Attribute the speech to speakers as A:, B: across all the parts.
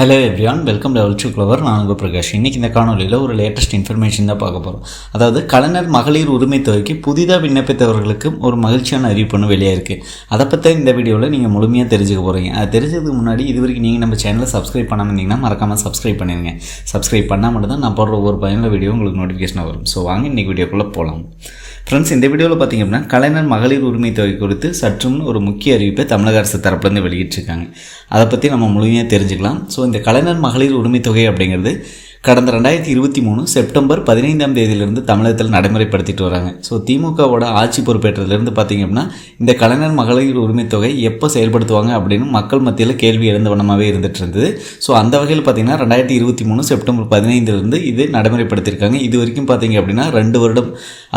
A: Hello everyone welcome level two clever நான் உங்கள் பிரகாஷ். இன்றைக்கி இந்த காணொலியில் ஒரு லேட்டஸ்ட் இன்ஃபர்மேஷன் தான் பார்க்க போகிறோம் அதாவது கலைஞர் மகளிர் உரிமை தொகைக்கு புதிதாக விண்ணப்பித்தவர்களுக்கு ஒரு மகிழ்ச்சியான அறிவிப்பு ஒன்று வெளியே இருக்குது அதை பற்றி இந்த வீடியோவில் நீங்கள் முழுமையாக தெரிஞ்சுக்க போகிறீங்க அது தெரிஞ்சதுக்கு முன்னாடி இது வரைக்கும் நீங்கள் நம்ம சேனலை சப்ஸ்கிரைப் பண்ணாமல் இருந்தீங்கன்னா மறக்காமல் சப்ஸ்கிரைப் பண்ணிடுங்க சப்ஸ்கிரைப் பண்ணால் மட்டும் தான் நான் போடுற ஒவ்வொரு பயனுள்ள வீடியோ உங்களுக்கு நோட்டிஃபிகேஷன் வரும். ஸோ வாங்க இன்றைக்கி வீடியோக்குள்ளே போகலாம் ஃப்ரெண்ட்ஸ் இந்த வீடியோவில் பார்த்திங்க அப்படின்னா கலைஞர் மகளிர் உரிமை தொகை குறித்து சற்றும் ஒரு முக்கிய அறிவிப்பை தமிழக அரசு தரப்புலேருந்து வெளியிட்டிருக்காங்க. அதை பற்றி நம்ம முழுமையாக தெரிஞ்சுக்கலாம். ஸோ இந்த கலைஞர் மகளிர் உரிமை தொகை அப்படிங்கிறது கடந்த ரெண்டாயிரத்தி இருபத்தி மூணு செப்டம்பர் பதினைந்தாம் தேதியிலிருந்து தமிழகத்தில் நடைமுறைப்படுத்திட்டு வராங்க. ஸோ திமுகவோட ஆட்சி பொறுப்பேற்றதுலேருந்து பார்த்தீங்க அப்படின்னா இந்த கலைஞர் மகளிர் உரிமை தொகை எப்போ செயல்படுத்துவாங்க அப்படின்னு மக்கள் மத்தியில் கேள்வி எழுந்த வண்ணமாகவே இருந்துட்டு இருந்தது. ஸோ அந்த வகையில் பார்த்தீங்கன்னா ரெண்டாயிரத்தி இருபத்தி மூணு செப்டம்பர் பதினைந்துலேருந்து இது நடைமுறைப்படுத்தியிருக்காங்க இது வரைக்கும் பார்த்தீங்க அப்படின்னா ரெண்டு வருடம்.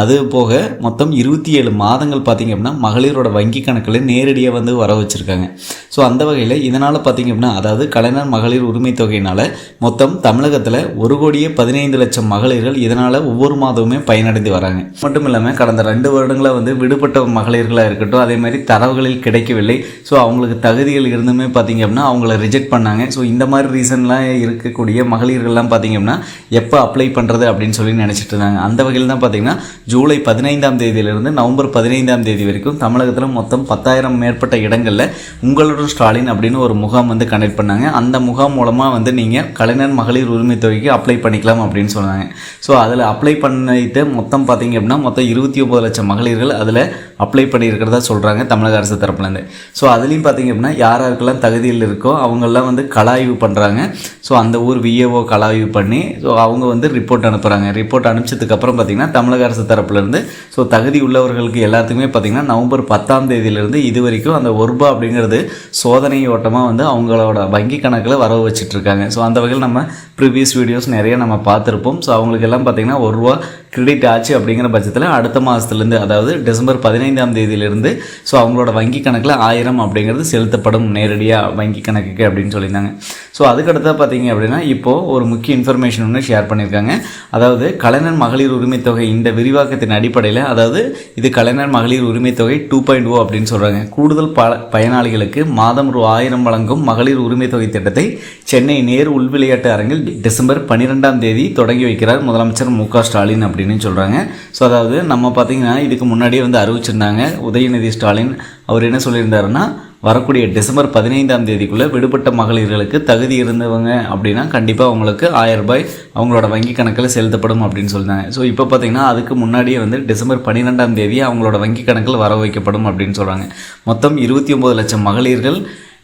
A: அது போக மொத்தம் இருபத்தி ஏழு மாதங்கள் பார்த்தீங்க அப்படின்னா மகளிரோட வங்கி கணக்கில் நேரடியாக வந்து வர வச்சுருக்காங்க. ஸோ அந்த வகையில் இதனால் பார்த்தீங்க அப்படின்னா அதாவது கலைஞர் மகளிர் உரிமை தொகையினால் மொத்தம் தமிழகத்தில் ஒரு கோடியே பதினைந்து லட்சம் மகளிர்கள் இதனால் ஒவ்வொரு மாதமுமே பயனடைந்து வராங்க. மட்டும் இல்லாமல் கடந்த ரெண்டு வருடங்களாக வந்து விடுபட்ட மகளிர்களாக இருக்கட்டும் அதே மாதிரி தரவுகளில் கிடைக்கவில்லை. ஸோ அவங்களுக்கு தகுதிகள் இருந்துமே பார்த்தீங்க அப்படின்னா அவங்கள ரிஜெக்ட் பண்ணாங்க. ஸோ இந்த மாதிரி ரீசன்லாம் இருக்கக்கூடிய மகளிர்கள்லாம் பார்த்தீங்க அப்படின்னா எப்போ அப்ளை பண்ணுறது அப்படின்னு சொல்லி நினச்சிட்டு இருந்தாங்க. அந்த வகையில் தான் பார்த்தீங்கன்னா ஜூலை பதினைந்தாம் தேதியிலிருந்து நவம்பர் பதினைந்தாம் தேதி வரைக்கும் தமிழகத்தில் மொத்தம் பத்தாயிரம் மேற்பட்ட இடங்களில் உங்களுடன் ஸ்டாலின் அப்படின்னு ஒரு முகாம் வந்து கண்டக்ட் பண்ணாங்க. அந்த முகாம் மூலமாக வந்து நீங்கள் கலைஞர் மகளிர் உரிமை தொகை வரைக்கும் அப்ளை பண்ணிக்கலாம் அப்படின்னு சொன்னாங்க. ஸோ அதில் அப்ளை பண்ணிட்டு மொத்தம் பார்த்தீங்க அப்படின்னா மொத்தம் இருபத்தி ஒம்பது லட்சம் மகளிர்கள் அதில் அப்ளை பண்ணியிருக்கிறதா சொல்கிறாங்க தமிழக அரசு தரப்புலேருந்து. ஸோ அதுலேயும் பார்த்தீங்க அப்படின்னா யார் யாருக்கெல்லாம் தகுதியில் இருக்கோ அவங்கெல்லாம் வந்து கலாய்வு பண்ணுறாங்க ஸோ அந்த ஊர் விஏஓ கலாய்வு பண்ணி ஸோ அவங்க வந்து ரிப்போர்ட் அனுப்புகிறாங்க ரிப்போர்ட் அனுப்பிச்சதுக்கப்புறம் பார்த்திங்கன்னா தமிழக அரசு தரப்புலேருந்து ஸோ தகுதி உள்ளவர்களுக்கு எல்லாத்துக்குமே பார்த்தீங்கன்னா நவம்பர் பத்தாம் தேதியிலேருந்து இது வரைக்கும் அந்த ஒரு அப்படிங்கிறது சோதனை ஓட்டமாக வந்து அவங்களோட வங்கி கணக்கில் வரவு வச்சுட்ருக்காங்க. ஸோ அந்த வகையில் நம்ம ப்ரீவியஸ் வீடியோஸ் நிறைய நம்ம பார்த்துருப்போம். ஸோ அவங்களுக்கெல்லாம் பார்த்திங்கன்னா பார்த்தீங்கன்னா ஒரு ரூபா கிரெடிட் ஆச்சு அப்படிங்கிற பட்சத்தில் அடுத்த மாதத்துலேருந்து அதாவது டிசம்பர் பதினைந்து பதினைந்தாம் தேதியிலிருந்து. ஸோ அவங்களோட வங்கி கணக்கில் ஆயிரம் அப்படிங்கிறது செலுத்தப்படும் நேரடியாக வங்கி கணக்குக்கு அப்படின்னு சொல்லியிருந்தாங்க. ஸோ அதுக்கடுத்தா பார்த்தீங்க அப்படின்னா இப்போது ஒரு முக்கிய இன்ஃபர்மேஷன் ஒன்று ஷேர் பண்ணியிருக்காங்க. அதாவது கலைஞர் மகளிர் உரிமைத்தொகை இந்த விரிவாக்கத்தின் அடிப்படையில் அதாவது இது கலைஞர் மகளிர் உரிமைத்தொகை டூ பாயிண்ட் ஓ oh அப்படின்னு சொல்கிறாங்க கூடுதல் ப பயனாளிகளுக்கு மாதம் ரூ ஆயிரம் வழங்கும் மகளிர் உரிமை தொகை திட்டத்தை சென்னை நேரு உள்விளையாட்டு அரங்கில் டிசம்பர் பன்னிரெண்டாம் தேதி தொடங்கி வைக்கிறார் முதலமைச்சர் மு க ஸ்டாலின் அப்படின்னு சொல்கிறாங்க ஸோ அதாவது நம்ம பார்த்தீங்கன்னா இதுக்கு முன்னாடியே வந்து அறிவிச்சிருந்தாங்க. உதயநிதி ஸ்டாலின் அவர் என்ன சொல்லியிருந்தாருன்னா வரக்கூடிய டிசம்பர் பதினைந்தாம் தேதிக்குள்ளே விடுபட்ட மகளிர்களுக்கு தகுதி இருந்தவங்க அப்படின்னா கண்டிப்பாக அவங்களுக்கு ஆயிரம் ரூபாய் அவங்களோட வங்கி கணக்கில் செலுத்தப்படும் அப்படின்னு சொல்லியிருந்தாங்க. ஸோ இப்போ பார்த்தீங்கன்னா அதுக்கு முன்னாடியே வந்து டிசம்பர் பன்னிரெண்டாம் தேதி அவங்களோட வங்கி கணக்கில் வர வைக்கப்படும் அப்படின்னு சொல்கிறாங்க மொத்தம் இருபத்தி ஒம்பது லட்சம் மகளிர்கள்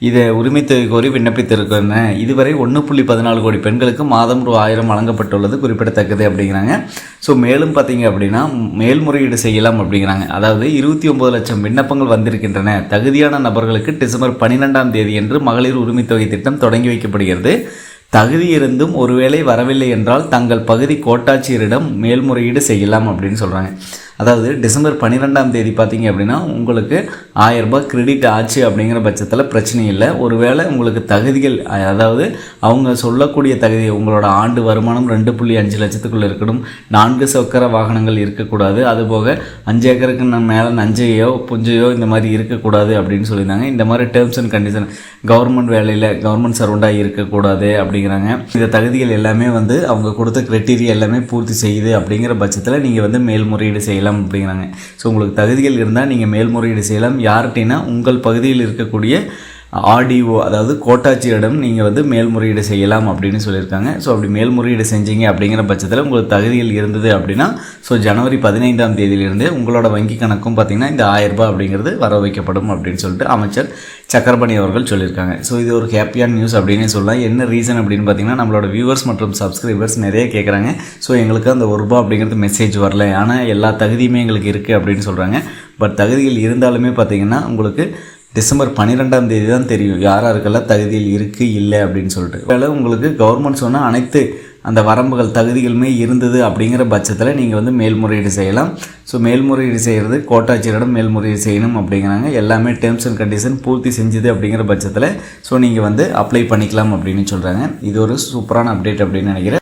A: இதை உரிமை தொகை கோரி விண்ணப்பித்திருக்கிறேன் இதுவரை ஒன்று புள்ளி பதினாலு கோடி பெண்களுக்கு மாதம் ரூ ஆயிரம் வழங்கப்பட்டுள்ளது. குறிப்பிடத்தக்கது அப்படிங்கிறாங்க. ஸோ மேலும் பார்த்தீங்க அப்படின்னா மேல்முறையீடு செய்யலாம் அப்படிங்கிறாங்க. அதாவது இருபத்தி ஒம்பது லட்சம் விண்ணப்பங்கள் வந்திருக்கின்றன. தகுதியான நபர்களுக்கு டிசம்பர் பன்னிரெண்டாம் தேதி என்று மகளிர் உரிமை தொகை திட்டம் தொடங்கி வைக்கப்படுகிறது. தகுதி இருந்தும் ஒருவேளை வரவில்லை என்றால் தங்கள் பகுதி கோட்டாட்சியரிடம் மேல்முறையீடு செய்யலாம் அப்படின்னு சொல்கிறாங்க அதாவது டிசம்பர் பன்னிரெண்டாம் தேதி பார்த்தீங்க அப்படின்னா உங்களுக்கு ஆயரரூபா கிரெடிட் ஆச்சு அப்படிங்கிற பட்சத்தில் பிரச்சனை இல்லை. ஒருவேளை உங்களுக்கு தகுதிகள் அதாவது அவங்க சொல்லக்கூடிய தகுதி உங்களோட ஆண்டு வருமானம் ரெண்டு புள்ளி அஞ்சு லட்சத்துக்குள்ளே இருக்கணும். நான்கு சக்கர வாகனங்கள் இருக்கக்கூடாது. அதுபோக அஞ்சு ஏக்கருக்கு மேலே நஞ்சையோ புஞ்சையோ இந்த மாதிரி இருக்கக்கூடாது அப்படின்னு சொல்லியிருந்தாங்க. இந்த மாதிரி டேர்ம்ஸ் அண்ட் கண்டிஷன் கவர்மெண்ட் வேலையில் கவர்மெண்ட் சர்வெண்ட்டாக இருக்கக்கூடாது அப்படிங்கிறாங்க. இந்த தகுதிகள் எல்லாமே வந்து அவங்க கொடுத்த கிரைட்டீரியா எல்லாமே பூர்த்தி செய்யுது அப்படிங்கிற பட்சத்தில் நீங்கள் வந்து மேல்முறையீடு செய்யலாம். செய்யலாம் அப்படிங்கிறாங்க. ஸோ உங்களுக்கு தகுதிகள் இருந்தால் நீங்கள் மேல்முறையீடு செய்யலாம். யார்கிட்டனா உங்கள் பகுதியில் இருக்கக்கூடிய ஆர்டிஓ அதாவது கோட்டாட்சியரிடம் நீங்கள் வந்து மேல்முறையீடு செய்யலாம் அப்படின்னு சொல்லியிருக்காங்க. ஸோ அப்படி மேல்முறையீடு செஞ்சீங்க அப்படிங்கிற பட்சத்தில் உங்களுக்கு தகுதிகள் இருந்தது அப்படின்னா ஸோ ஜனவரி பதினைந்தாம் தேதியிலிருந்து உங்களோட வங்கி கணக்கும் பார்த்திங்கன்னா இந்த ஆயிரரூபா அப்படிங்கிறது வர வைக்கப்படும் அப்படின்னு சொல்லிட்டு அமைச்சர் சக்கரபாணி அவர்கள் சொல்லியிருக்காங்க. ஸோ இது ஒரு ஹாப்பியான நியூஸ் அப்படின்னு சொல்லலாம். என்ன ரீசன் அப்படின்னு பார்த்தீங்கன்னா நம்மளோட வியூவர்ஸ் மற்றும் சப்ஸ்கிரைபர்ஸ் நிறைய கேட்குறாங்க ஸோ எங்களுக்கு அந்த ஒரு ரூபா அப்படிங்கிறது மெசேஜ் வரல. ஆனால் எல்லா தகுதியுமே எங்களுக்கு இருக்குது அப்படின்னு சொல்கிறாங்க பட் தகுதிகள் இருந்தாலுமே பார்த்திங்கன்னா உங்களுக்கு டிசம்பர் பன்னிரெண்டாம் தேதி தான் தெரியும். யார் யாருக்கெல்லாம் தகுதியில் இருக்குது இல்லை அப்படின்னு சொல்லிட்டு. அளவு உங்களுக்கு கவர்மெண்ட் சொன்னால் அனைத்து அந்த வரம்புகள் தகுதிகளுமே இருந்தது அப்படிங்கிற பட்சத்தில் நீங்கள் வந்து மேல்முறையீடு செய்யலாம். ஸோ மேல்முறையீடு செய்கிறது கோட்டாட்சியரிடம் மேல்முறையீடு செய்யணும் அப்படிங்கிறாங்க. எல்லாமே டேர்ம்ஸ் அண்ட் கண்டிஷன் பூர்த்தி செஞ்சுது அப்படிங்கிற பட்சத்தில் ஸோ நீங்கள் வந்து அப்ளை பண்ணிக்கலாம் அப்படின்னு சொல்கிறாங்க இது ஒரு சூப்பரான அப்டேட் அப்படின்னு நினைக்கிறேன்.